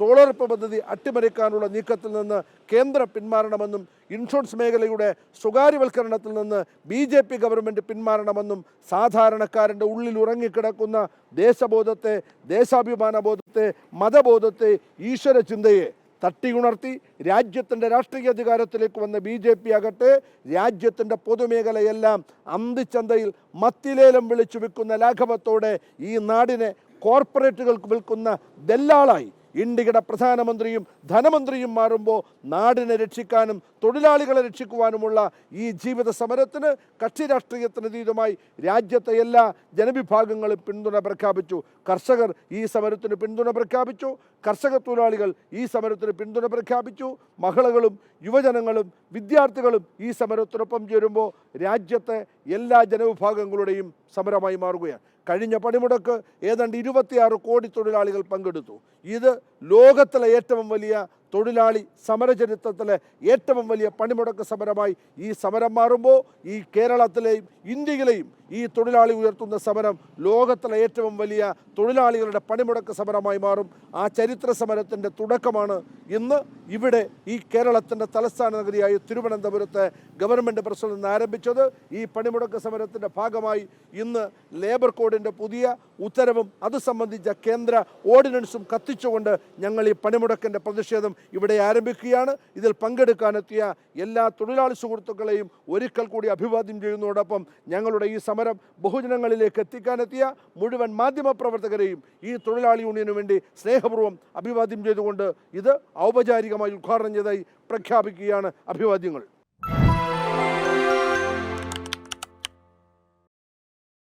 തൊഴിലുറപ്പ് പദ്ധതി അട്ടിമറിക്കാനുള്ള നീക്കത്തിൽ നിന്ന് കേന്ദ്രം പിന്മാറണമെന്നും ഇൻഷുറൻസ് മേഖലയുടെ സ്വകാര്യവൽക്കരണത്തിൽ നിന്ന് ബി ജെ പി ഗവൺമെന്റ് പിന്മാറണമെന്നും സാധാരണക്കാരന്റെ ഉള്ളിൽ ഉറങ്ങിക്കിടക്കുന്ന ദേശബോധത്തെ ദേശാഭിമാന ബോധത്തെ മതബോധത്തെ ഈശ്വര ചിന്തയെ തട്ടിയുണർത്തി രാജ്യത്തിന്റെ രാഷ്ട്രീയ അധികാരത്തിലേക്ക് വന്ന ബി ജെ പി ആകട്ടെ രാജ്യത്തിന്റെ പൊതുമേഖലയെല്ലാം അന്തിച്ചന്തയിൽ മത്തിലേലം വിളിച്ചു വിൽക്കുന്ന ലാഘവത്തോടെ ഈ നാടിനെ കോർപ്പറേറ്റുകൾക്ക് വിൽക്കുന്ന ദല്ലാളായി ഇന്ത്യയുടെ പ്രധാനമന്ത്രിയും ധനമന്ത്രിയും മാറുമ്പോൾ നാടിനെ രക്ഷിക്കാനും തൊഴിലാളികളെ രക്ഷിക്കുവാനുമുള്ള ഈ ജീവിത സമരത്തിന് കക്ഷി രാഷ്ട്രീയത്തിനതീതമായി രാജ്യത്തെ എല്ലാ ജനവിഭാഗങ്ങളും പിന്തുണ പ്രഖ്യാപിച്ചു. കർഷകർ ഈ സമരത്തിന് പിന്തുണ പ്രഖ്യാപിച്ചു. കർഷക തൊഴിലാളികൾ ഈ സമരത്തിന് പിന്തുണ പ്രഖ്യാപിച്ചു. മഹിളകളും യുവജനങ്ങളും വിദ്യാർത്ഥികളും ഈ സമരത്തിനൊപ്പം ചേരുമ്പോൾ രാജ്യത്തെ എല്ലാ ജനവിഭാഗങ്ങളുടെയും സമരമായി മാറുകയാണ്. കഴിഞ്ഞ പണിമുടക്ക് ഏതാണ്ട് ഇരുപത്തിയാറ് കോടി തൊഴിലാളികൾ പങ്കെടുത്തു. ഇത് ലോകത്തിലെ ഏറ്റവും വലിയ തൊഴിലാളി സമരചരിത്രത്തിലെ ഏറ്റവും വലിയ പണിമുടക്ക് സമരമായി ഈ സമരം മാറുമ്പോൾ ഈ കേരളത്തിലെയും ഇന്ത്യയിലെയും ഈ തൊഴിലാളി ഉയർത്തുന്ന സമരം ലോകത്തിലെ ഏറ്റവും വലിയ തൊഴിലാളികളുടെ പണിമുടക്ക് സമരമായി മാറും. ആ ചരിത്ര സമരത്തിന്റെ തുടക്കമാണ് ഇന്ന് ഇവിടെ ഈ കേരളത്തിന്റെ തലസ്ഥാന നഗരിയായ തിരുവനന്തപുരത്തെ ഗവൺമെന്റ് പ്രസിൽ നിന്ന് ആരംഭിച്ചത്. ഈ പണിമുടക്ക് സമരത്തിന്റെ ഭാഗമായി ഇന്ന് ലേബർ കോഡിന്റെ പുതിയ ഉത്തരവും അത് സംബന്ധിച്ച കേന്ദ്ര ഓർഡിനൻസും കത്തിച്ചുകൊണ്ട് ഞങ്ങൾ ഈ പണിമുടക്കിന്റെ പ്രതിഷേധം ഇവിടെ ആരംഭിക്കുകയാണ്. ഇതിൽ പങ്കെടുക്കാനെത്തിയ എല്ലാ തൊഴിലാളി സുഹൃത്തുക്കളെയും ഒരിക്കൽ കൂടി അഭിവാദ്യം ചെയ്യുന്നതോടൊപ്പം ഞങ്ങളുടെ ഈ സമരം ബഹുജനങ്ങളിലേക്ക് എത്തിക്കാനെത്തിയ മുഴുവൻ മാധ്യമപ്രവർത്തകരെയും ഈ തൊഴിലാളി യൂണിയനു വേണ്ടി സ്നേഹപൂർവം അഭിവാദ്യം ചെയ്തുകൊണ്ട് ഇത് ഔപചാരികമായി ഉദ്ഘാടനം ചെയ്തതായി പ്രഖ്യാപിക്കുകയാണ് അഭിവാദ്യങ്ങൾ.